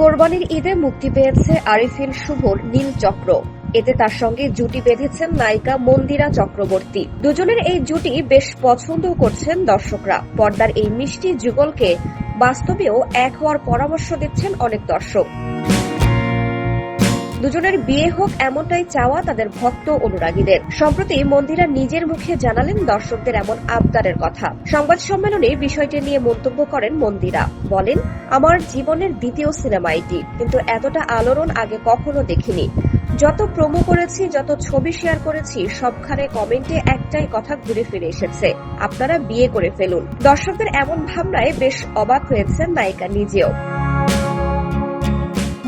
কোরবানির ঈদে মুক্তি পেয়েছে আরিফিন শুভর নীল চক্র। এতে তার সঙ্গে জুটি বেঁধেছেন নায়িকা মন্দিরা চক্রবর্তী। দুজনের এই জুটি বেশ পছন্দ করছেন দর্শকরা। পর্দার এই মিষ্টি যুগলকে বাস্তবেও এক হওয়ার পরামর্শ দিচ্ছেন অনেক দর্শক। দুজনের বিয়ে হোক এমনটাই চাওয়া তাদের ভক্ত অনুরাগীদের। সম্প্রতি মন্দিরা নিজের মুখে জানালেন দর্শকদের এমন আবদারের কথা। সংবাদ সম্মেলনে বিষয়টি নিয়ে মন্তব্য করেন মন্দিরা। বলেন, আমার জীবনের দ্বিতীয় সিনেমা এটি, কিন্তু এতটা আলোড়ন আগে কখনো দেখিনি। যত প্রোমো করেছি, যত ছবি শেয়ার করেছি, সবখানে কমেন্টে একটাই কথা ঘুরে ফিরে এসেছে, আপনারা বিয়ে করে ফেলুন। দর্শকদের এমন ভাবনায় বেশ অবাক হয়েছেন নায়িকা নিজেও।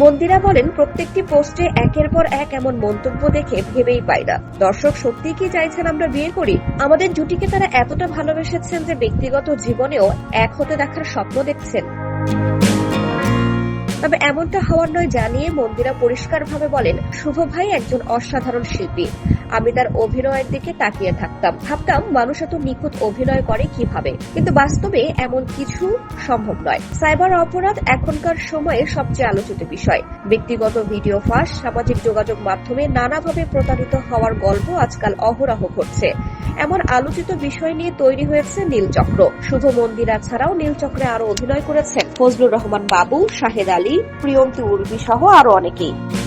মন্দিরা বলেন, প্রত্যেকটি পোস্টে একের পর এক এমন মন্তব্য দেখে ভেবেই পাই না। দর্শক সত্যি কি চাইছেন আমরা বিয়ে করি? আমাদের জুটিকে তারা এতটা ভালোবেসেছেন যে ব্যক্তিগত জীবনেও এক হতে দেখার স্বপ্ন দেখছেন। তবে এমনটা হওয়ার নয় জানিয়ে মন্দিরা পরিষ্কারভাবে বলেন, শুভ ভাই একজন অসাধারণ শিল্পী। আমি তার অভিনয়ের দিকে তাকিয়ে থাকতাম। ভাবতাম, মানুষ এত নিখুঁত অভিনয় করে কীভাবে? কিন্তু বাস্তবে এমন কিছু সম্ভব নয়। সাইবার অপরাধ এখনকার সময়ে সবচেয়ে আলোচিত বিষয়। ব্যক্তিগত ভিডিও ফাঁস, সামাজিক যোগাযোগ মাধ্যমে নানাভাবে প্রতারিত হওয়ার গল্প আজকাল অহরহ ঘটছে। এমন আলোচিত বিষয় নিয়ে তৈরি হয়েছে নীলচক্র। শুভ মন্দিরা ছাড়াও নীলচক্রে আরও অভিনয় করেছেন ফজলুর রহমান বাবু, শাহেদ আলী, প্রিয়ন্তী উর্বি সহ আরও অনেকেই।